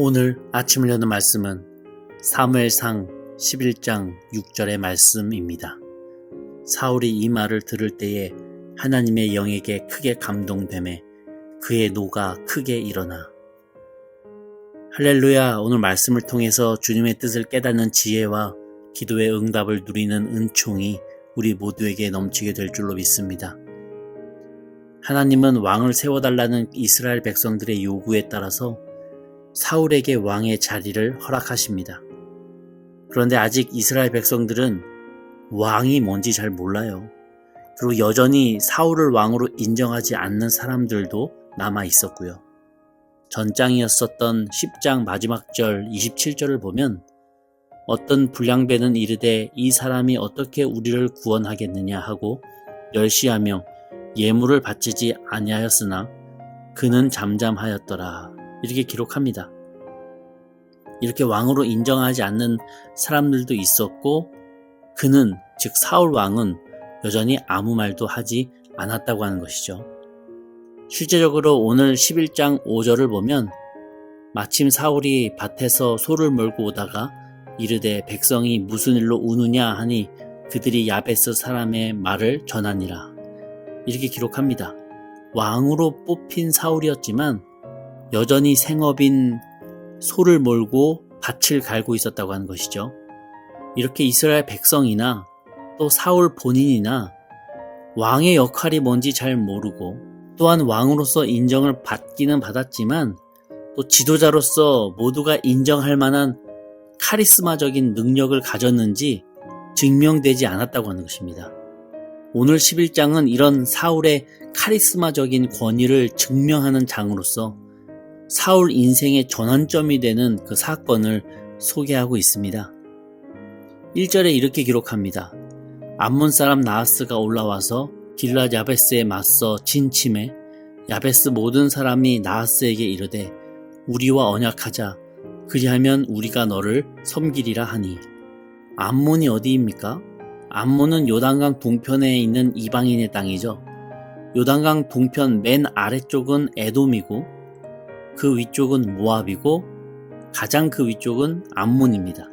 오늘 아침을 여는 말씀은 사무엘상 11장 6절의 말씀입니다. 사울이 이 말을 들을 때에 하나님의 영에게 크게 감동됨에 그의 노가 크게 일어나 할렐루야 오늘 말씀을 통해서 주님의 뜻을 깨닫는 지혜와 기도의 응답을 누리는 은총이 우리 모두에게 넘치게 될 줄로 믿습니다. 하나님은 왕을 세워달라는 이스라엘 백성들의 요구에 따라서 사울에게 왕의 자리를 허락하십니다. 그런데 아직 이스라엘 백성들은 왕이 뭔지 잘 몰라요. 그리고 여전히 사울을 왕으로 인정하지 않는 사람들도 남아 있었고요. 전장이었었던 10장 마지막 절 27절을 보면 어떤 불량배는 이르되 이 사람이 어떻게 우리를 구원하겠느냐 하고 멸시하며 예물을 바치지 아니하였으나 그는 잠잠하였더라. 이렇게 기록합니다. 이렇게 왕으로 인정하지 않는 사람들도 있었고 그는 즉 사울 왕은 여전히 아무 말도 하지 않았다고 하는 것이죠. 실제적으로 오늘 11장 5절을 보면 마침 사울이 밭에서 소를 몰고 오다가 이르되 백성이 무슨 일로 우느냐 하니 그들이 야베스 사람의 말을 전하니라. 이렇게 기록합니다. 왕으로 뽑힌 사울이었지만 여전히 생업인 소를 몰고 밭을 갈고 있었다고 하는 것이죠. 이렇게 이스라엘 백성이나 또 사울 본인이나 왕의 역할이 뭔지 잘 모르고 또한 왕으로서 인정을 받기는 받았지만 또 지도자로서 모두가 인정할 만한 카리스마적인 능력을 가졌는지 증명되지 않았다고 하는 것입니다. 오늘 11장은 이런 사울의 카리스마적인 권위를 증명하는 장으로서 사울 인생의 전환점이 되는 그 사건을 소개하고 있습니다. 1절에 이렇게 기록합니다. 암몬 사람 나하스가 올라와서 길라 야베스에 맞서 진침해 야베스 모든 사람이 나하스에게 이르되 우리와 언약하자 그리하면 우리가 너를 섬기리라 하니 암몬이 어디입니까? 암몬은 요단강 동편에 있는 이방인의 땅이죠. 요단강 동편 맨 아래쪽은 에돔이고 그 위쪽은 모압이고 가장 그 위쪽은 암몬입니다.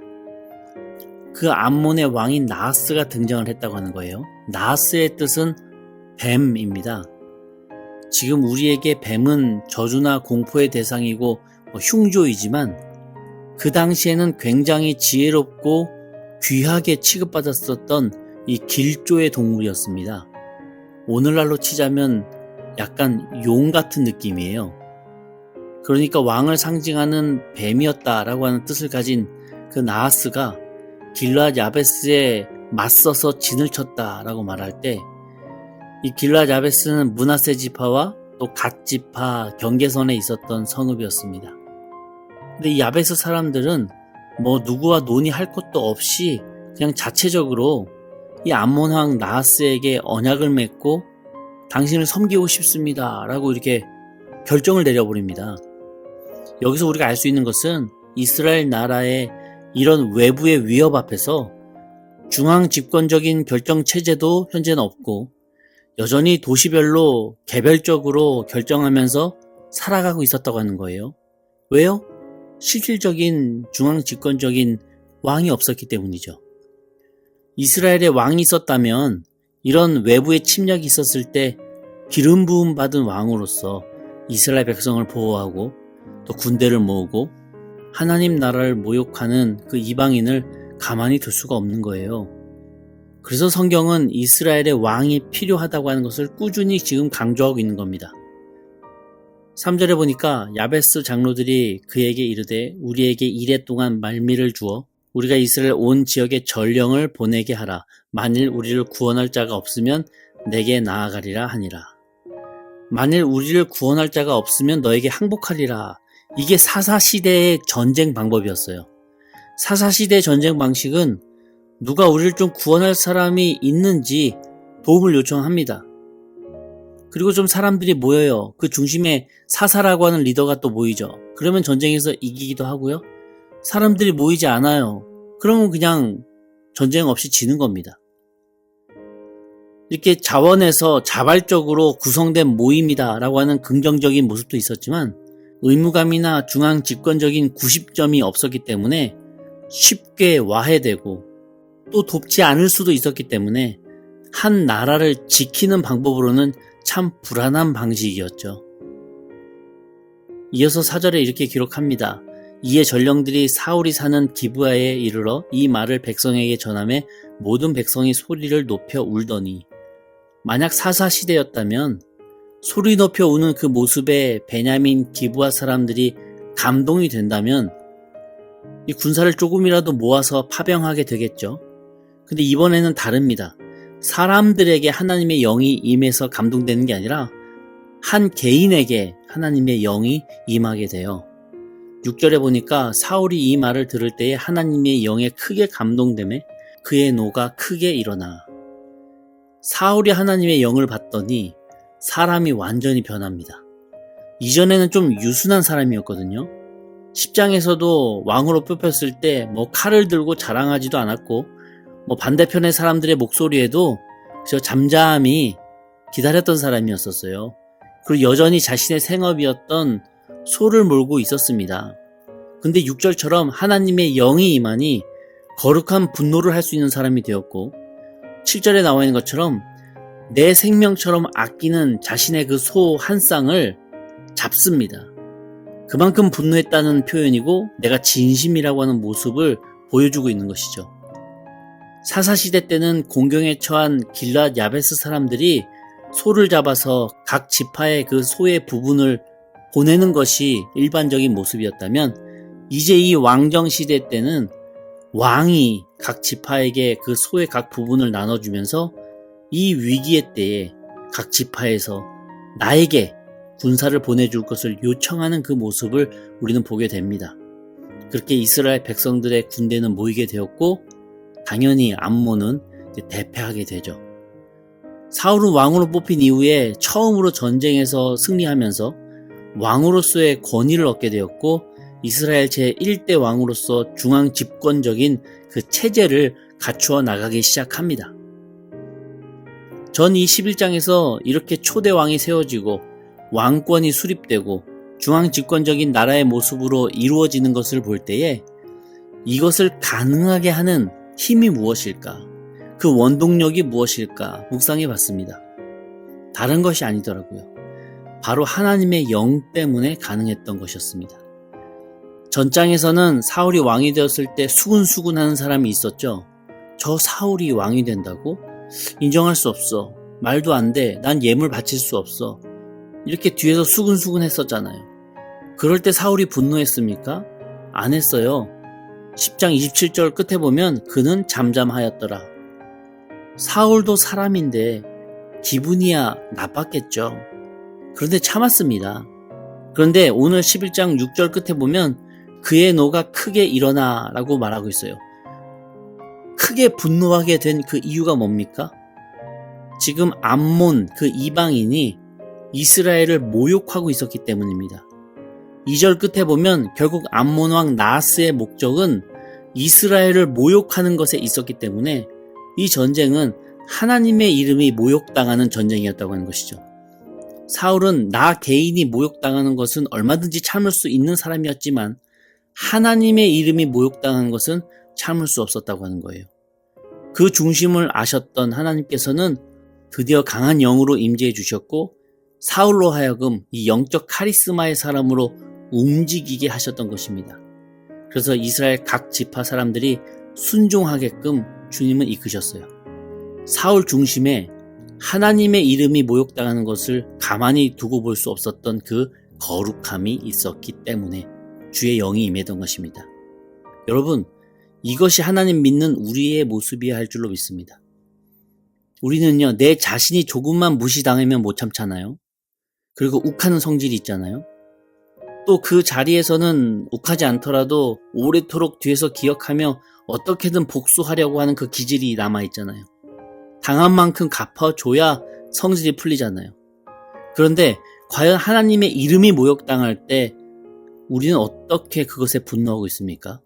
그 암몬의 왕인 나하스가 등장을 했다고 하는 거예요. 나하스의 뜻은 뱀입니다. 지금 우리에게 뱀은 저주나 공포의 대상이고 뭐 흉조이지만 그 당시에는 굉장히 지혜롭고 귀하게 취급받았었던 이 길조의 동물이었습니다. 오늘날로 치자면 약간 용 같은 느낌이에요. 그러니까 왕을 상징하는 뱀이었다라고 하는 뜻을 가진 그 나하스가 길라 야베스에 맞서서 진을 쳤다라고 말할 때 이 길라 야베스는 문하세 지파와 또 갓 지파 경계선에 있었던 성읍이었습니다. 근데 이 야베스 사람들은 뭐 누구와 논의할 것도 없이 그냥 자체적으로 이 암몬 왕 나하스에게 언약을 맺고 당신을 섬기고 싶습니다. 라고 이렇게 결정을 내려버립니다. 여기서 우리가 알 수 있는 것은 이스라엘 나라의 이런 외부의 위협 앞에서 중앙 집권적인 결정 체제도 현재는 없고 여전히 도시별로 개별적으로 결정하면서 살아가고 있었다고 하는 거예요. 왜요? 실질적인 중앙 집권적인 왕이 없었기 때문이죠. 이스라엘에 왕이 있었다면 이런 외부의 침략이 있었을 때 기름 부음 받은 왕으로서 이스라엘 백성을 보호하고 또 군대를 모으고 하나님 나라를 모욕하는 그 이방인을 가만히 둘 수가 없는 거예요. 그래서 성경은 이스라엘의 왕이 필요하다고 하는 것을 꾸준히 지금 강조하고 있는 겁니다. 3절에 보니까 야베스 장로들이 그에게 이르되 우리에게 이래 동안 말미를 주어 우리가 이스라엘 온 지역에 전령을 보내게 하라. 만일 우리를 구원할 자가 없으면 내게 나아가리라 하니라. 만일 우리를 구원할 자가 없으면 너에게 항복하리라. 이게 사사시대의 전쟁 방법이었어요. 사사시대 전쟁 방식은 누가 우리를 좀 구원할 사람이 있는지 도움을 요청합니다. 그리고 좀 사람들이 모여요. 그 중심에 사사라고 하는 리더가 또 모이죠. 그러면 전쟁에서 이기기도 하고요. 사람들이 모이지 않아요. 그러면 그냥 전쟁 없이 지는 겁니다. 이렇게 자원에서 자발적으로 구성된 모임이다라고 하는 긍정적인 모습도 있었지만 의무감이나 중앙 집권적인 90점이 없었기 때문에 쉽게 와해되고 또 돕지 않을 수도 있었기 때문에 한 나라를 지키는 방법으로는 참 불안한 방식이었죠. 이어서 사절에 이렇게 기록합니다. 이에 전령들이 사울이 사는 기브아에 이르러 이 말을 백성에게 전함에 모든 백성이 소리를 높여 울더니 만약 사사 시대였다면 소리 높여 우는 그 모습에 베냐민 기브아 사람들이 감동이 된다면 이 군사를 조금이라도 모아서 파병하게 되겠죠. 근데 이번에는 다릅니다. 사람들에게 하나님의 영이 임해서 감동되는 게 아니라 한 개인에게 하나님의 영이 임하게 돼요. 6절에 보니까 사울이 이 말을 들을 때에 하나님의 영에 크게 감동됨에 그의 노가 크게 일어나. 사울이 하나님의 영을 받더니 사람이 완전히 변합니다. 이전에는 좀 유순한 사람이었거든요. 10장에서도 왕으로 뽑혔을 때 뭐 칼을 들고 자랑하지도 않았고 뭐 반대편의 사람들의 목소리에도 저 잠잠히 기다렸던 사람이었었어요. 그리고 여전히 자신의 생업이었던 소를 몰고 있었습니다. 근데 6절처럼 하나님의 영이 임하니 거룩한 분노를 할 수 있는 사람이 되었고 7절에 나와 있는 것처럼 내 생명처럼 아끼는 자신의 그 소 한 쌍을 잡습니다. 그만큼 분노했다는 표현이고 내가 진심이라고 하는 모습을 보여주고 있는 것이죠. 사사시대 때는 공경에 처한 길랏 야베스 사람들이 소를 잡아서 각 지파의 그 소의 부분을 보내는 것이 일반적인 모습이었다면 이제 이 왕정 시대 때는 왕이 각 지파에게 그 소의 각 부분을 나눠주면서 이 위기의 때에 각 지파에서 나에게 군사를 보내줄 것을 요청하는 그 모습을 우리는 보게 됩니다. 그렇게 이스라엘 백성들의 군대는 모이게 되었고 당연히 암몬은 대패하게 되죠. 사울은 왕으로 뽑힌 이후에 처음으로 전쟁에서 승리하면서 왕으로서의 권위를 얻게 되었고 이스라엘 제1대 왕으로서 중앙 집권적인 그 체제를 갖추어 나가기 시작합니다. 전 이 11장에서 이렇게 초대 왕이 세워지고 왕권이 수립되고 중앙 집권적인 나라의 모습으로 이루어지는 것을 볼 때에 이것을 가능하게 하는 힘이 무엇일까? 그 원동력이 무엇일까? 묵상해 봤습니다. 다른 것이 아니더라고요. 바로 하나님의 영 때문에 가능했던 것이었습니다. 전장에서는 사울이 왕이 되었을 때 수군수군 하는 사람이 있었죠. 저 사울이 왕이 된다고? 인정할 수 없어. 말도 안 돼. 난 예물 바칠 수 없어. 이렇게 뒤에서 수군수군 했었잖아요. 그럴 때 사울이 분노했습니까? 안 했어요. 10장 27절 끝에 보면 그는 잠잠하였더라. 사울도 사람인데 기분이야 나빴겠죠. 그런데 참았습니다. 그런데 오늘 11장 6절 끝에 보면 그의 노가 크게 일어나 라고 말하고 있어요. 크게 분노하게 된 그 이유가 뭡니까? 지금 암몬 그 이방인이 이스라엘을 모욕하고 있었기 때문입니다. 2절 끝에 보면 결국 암몬 왕 나스의 목적은 이스라엘을 모욕하는 것에 있었기 때문에 이 전쟁은 하나님의 이름이 모욕당하는 전쟁이었다고 하는 것이죠. 사울은 나 개인이 모욕당하는 것은 얼마든지 참을 수 있는 사람이었지만 하나님의 이름이 모욕당하는 것은 참을 수 없었다고 하는 거예요. 그 중심을 아셨던 하나님께서는 드디어 강한 영으로 임재해 주셨고 사울로 하여금 이 영적 카리스마의 사람으로 움직이게 하셨던 것입니다. 그래서 이스라엘 각 지파 사람들이 순종하게끔 주님은 이끄셨어요. 사울 중심에 하나님의 이름이 모욕당하는 것을 가만히 두고 볼 수 없었던 그 거룩함이 있었기 때문에 주의 영이 임했던 것입니다. 여러분, 이것이 하나님 믿는 우리의 모습이어야 할 줄로 믿습니다. 우리는요, 내 자신이 조금만 무시당하면 못 참잖아요. 그리고 욱하는 성질이 있잖아요. 또 그 자리에서는 욱하지 않더라도 오래도록 뒤에서 기억하며 어떻게든 복수하려고 하는 그 기질이 남아있잖아요. 당한 만큼 갚아줘야 성질이 풀리잖아요. 그런데 과연 하나님의 이름이 모욕당할 때 우리는 어떻게 그것에 분노하고 있습니까?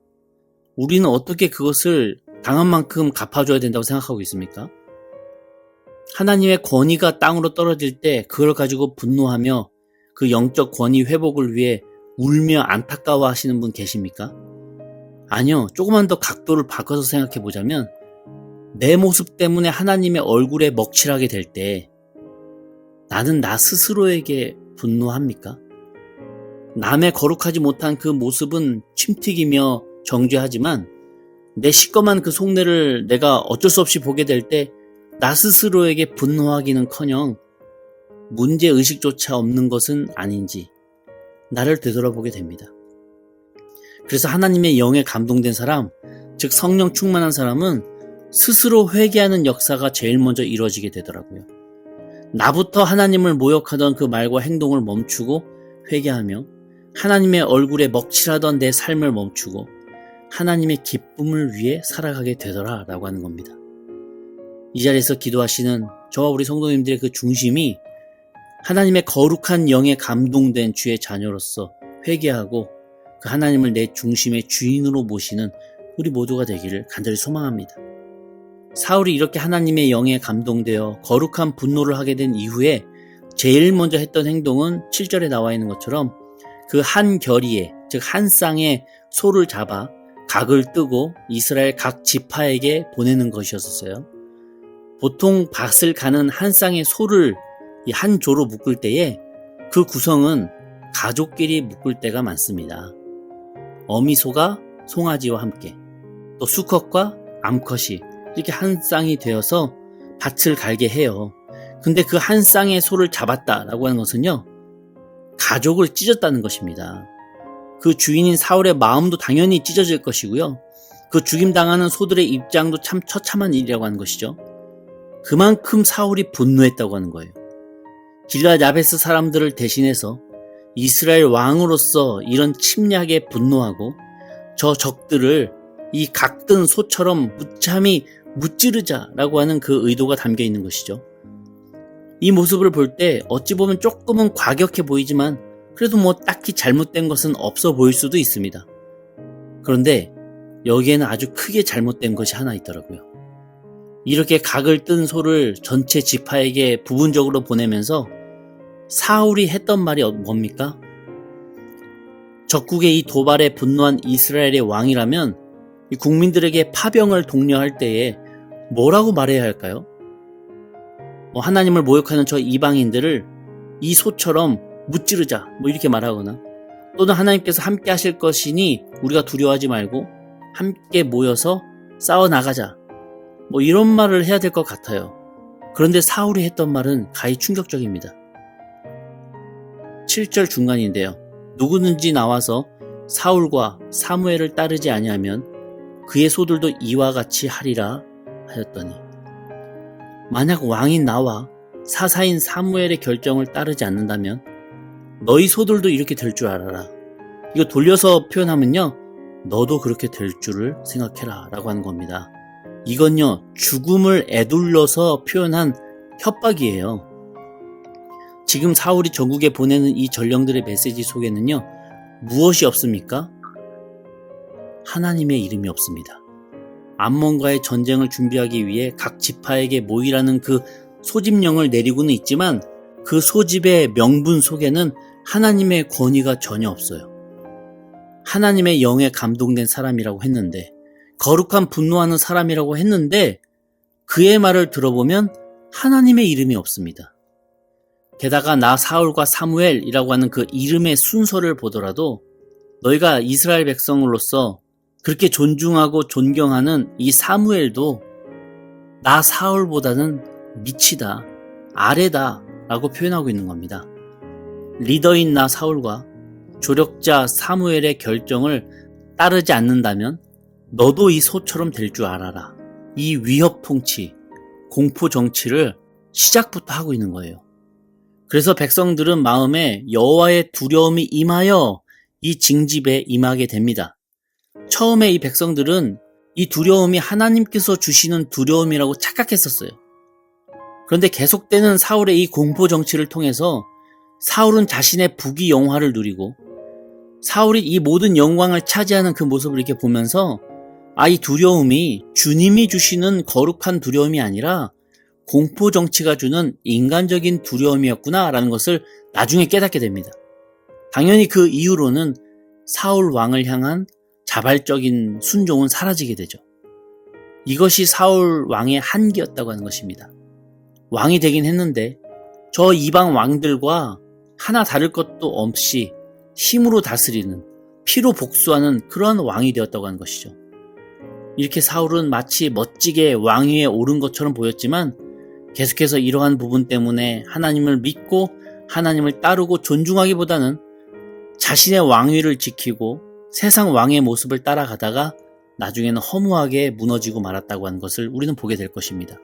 우리는 어떻게 그것을 당한 만큼 갚아줘야 된다고 생각하고 있습니까? 하나님의 권위가 땅으로 떨어질 때 그걸 가지고 분노하며 그 영적 권위 회복을 위해 울며 안타까워 하시는 분 계십니까? 아니요. 조금만 더 각도를 바꿔서 생각해 보자면 내 모습 때문에 하나님의 얼굴에 먹칠하게 될 때 나는 나 스스로에게 분노합니까? 남의 거룩하지 못한 그 모습은 침튀기며 정죄하지만 내 시꺼먼 그 속내를 내가 어쩔 수 없이 보게 될 때 나 스스로에게 분노하기는 커녕 문제 의식조차 없는 것은 아닌지 나를 되돌아보게 됩니다. 그래서 하나님의 영에 감동된 사람, 즉 성령 충만한 사람은 스스로 회개하는 역사가 제일 먼저 이루어지게 되더라고요. 나부터 하나님을 모욕하던 그 말과 행동을 멈추고 회개하며 하나님의 얼굴에 먹칠하던 내 삶을 멈추고 하나님의 기쁨을 위해 살아가게 되더라 라고 하는 겁니다. 이 자리에서 기도하시는 저와 우리 성도님들의 그 중심이 하나님의 거룩한 영에 감동된 주의 자녀로서 회개하고 그 하나님을 내 중심의 주인으로 모시는 우리 모두가 되기를 간절히 소망합니다. 사울이 이렇게 하나님의 영에 감동되어 거룩한 분노를 하게 된 이후에 제일 먼저 했던 행동은 7절에 나와 있는 것처럼 그 한 결의에, 즉 한 쌍의 소를 잡아 각을 뜨고 이스라엘 각 지파에게 보내는 것이었어요. 보통 밭을 가는 한 쌍의 소를 한 조로 묶을 때에 그 구성은 가족끼리 묶을 때가 많습니다. 어미소가 송아지와 함께 또 수컷과 암컷이 이렇게 한 쌍이 되어서 밭을 갈게 해요. 근데 그 한 쌍의 소를 잡았다라고 하는 것은요, 가족을 찢었다는 것입니다. 그 주인인 사울의 마음도 당연히 찢어질 것이고요. 그 죽임당하는 소들의 입장도 참 처참한 일이라고 하는 것이죠. 그만큼 사울이 분노했다고 하는 거예요. 길라 야베스 사람들을 대신해서 이스라엘 왕으로서 이런 침략에 분노하고 저 적들을 이 각든 소처럼 무참히 무찌르자라고 하는 그 의도가 담겨 있는 것이죠. 이 모습을 볼 때 어찌 보면 조금은 과격해 보이지만 그래도 뭐 딱히 잘못된 것은 없어 보일 수도 있습니다. 그런데 여기에는 아주 크게 잘못된 것이 하나 있더라고요. 이렇게 각을 뜬 소를 전체 지파에게 부분적으로 보내면서 사울이 했던 말이 뭡니까? 적국의 이 도발에 분노한 이스라엘의 왕이라면 국민들에게 파병을 독려할 때에 뭐라고 말해야 할까요? 뭐 하나님을 모욕하는 저 이방인들을 이 소처럼 무찌르자 뭐 이렇게 말하거나 또는 하나님께서 함께 하실 것이니 우리가 두려워하지 말고 함께 모여서 싸워 나가자 뭐 이런 말을 해야 될 것 같아요. 그런데 사울이 했던 말은 가히 충격적입니다. 7절 중간인데요. 누구든지 나와서 사울과 사무엘을 따르지 아니하면 그의 소들도 이와 같이 하리라 하였더니 만약 왕인 나와 사사인 사무엘의 결정을 따르지 않는다면 너희 소들도 이렇게 될 줄 알아라. 이거 돌려서 표현하면요. 너도 그렇게 될 줄을 생각해라 라고 하는 겁니다. 이건요, 죽음을 애둘러서 표현한 협박이에요. 지금 사울이 전국에 보내는 이 전령들의 메시지 속에는요, 무엇이 없습니까? 하나님의 이름이 없습니다. 암몬과의 전쟁을 준비하기 위해 각 지파에게 모이라는 그 소집령을 내리고는 있지만 그 소집의 명분 속에는 하나님의 권위가 전혀 없어요. 하나님의 영에 감동된 사람이라고 했는데, 거룩한 분노하는 사람이라고 했는데, 그의 말을 들어보면 하나님의 이름이 없습니다. 게다가 나 사울과 사무엘이라고 하는 그 이름의 순서를 보더라도 너희가 이스라엘 백성으로서 그렇게 존중하고 존경하는 이 사무엘도 나 사울보다는 미치다, 아래다 라고 표현하고 있는 겁니다. 리더인 나 사울과 조력자 사무엘의 결정을 따르지 않는다면 너도 이 소처럼 될 줄 알아라. 이 위협 통치, 공포 정치를 시작부터 하고 있는 거예요. 그래서 백성들은 마음에 여호와의 두려움이 임하여 이 징집에 임하게 됩니다. 처음에 이 백성들은 이 두려움이 하나님께서 주시는 두려움이라고 착각했었어요. 그런데 계속되는 사울의 이 공포 정치를 통해서 사울은 자신의 부귀 영화를 누리고 사울이 이 모든 영광을 차지하는 그 모습을 이렇게 보면서 아, 이 두려움이 주님이 주시는 거룩한 두려움이 아니라 공포 정치가 주는 인간적인 두려움이었구나라는 것을 나중에 깨닫게 됩니다. 당연히 그 이후로는 사울 왕을 향한 자발적인 순종은 사라지게 되죠. 이것이 사울 왕의 한계였다고 하는 것입니다. 왕이 되긴 했는데 저 이방 왕들과 하나 다를 것도 없이 힘으로 다스리는 피로 복수하는 그런 왕이 되었다고 하는 것이죠. 이렇게 사울은 마치 멋지게 왕위에 오른 것처럼 보였지만 계속해서 이러한 부분 때문에 하나님을 믿고 하나님을 따르고 존중하기보다는 자신의 왕위를 지키고 세상 왕의 모습을 따라가다가 나중에는 허무하게 무너지고 말았다고 하는 것을 우리는 보게 될 것입니다.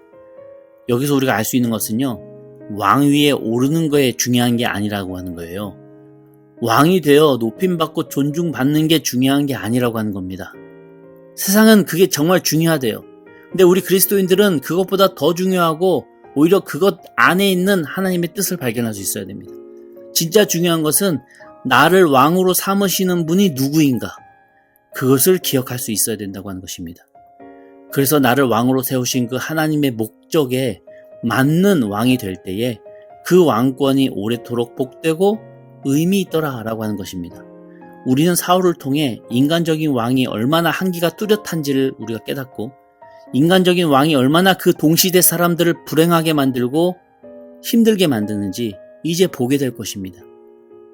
여기서 우리가 알 수 있는 것은요, 왕위에 오르는 거에 중요한 게 아니라고 하는 거예요. 왕이 되어 높임받고 존중받는 게 중요한 게 아니라고 하는 겁니다. 세상은 그게 정말 중요하대요. 근데 우리 그리스도인들은 그것보다 더 중요하고 오히려 그것 안에 있는 하나님의 뜻을 발견할 수 있어야 됩니다. 진짜 중요한 것은 나를 왕으로 삼으시는 분이 누구인가? 그것을 기억할 수 있어야 된다고 하는 것입니다. 그래서 나를 왕으로 세우신 그 하나님의 목적에 맞는 왕이 될 때에 그 왕권이 오래도록 복되고 의미 있더라라고 하는 것입니다. 우리는 사울을 통해 인간적인 왕이 얼마나 한기가 뚜렷한지를 우리가 깨닫고 인간적인 왕이 얼마나 그 동시대 사람들을 불행하게 만들고 힘들게 만드는지 이제 보게 될 것입니다.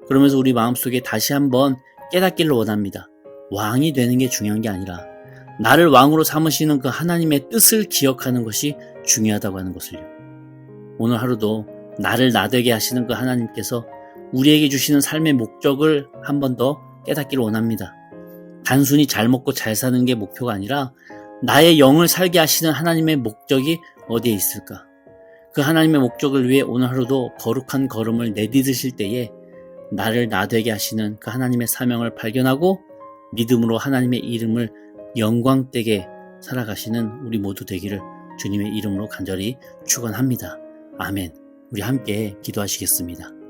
그러면서 우리 마음속에 다시 한번 깨닫기를 원합니다. 왕이 되는 게 중요한 게 아니라 나를 왕으로 삼으시는 그 하나님의 뜻을 기억하는 것이 중요하다고 하는 것을요. 오늘 하루도 나를 나되게 하시는 그 하나님께서 우리에게 주시는 삶의 목적을 한 번 더 깨닫기를 원합니다. 단순히 잘 먹고 잘 사는 게 목표가 아니라 나의 영을 살게 하시는 하나님의 목적이 어디에 있을까? 그 하나님의 목적을 위해 오늘 하루도 거룩한 걸음을 내디드실 때에 나를 나되게 하시는 그 하나님의 사명을 발견하고 믿음으로 하나님의 이름을 영광되게 살아가시는 우리 모두 되기를 주님의 이름으로 간절히 축원합니다. 아멘. 우리 함께 기도하시겠습니다.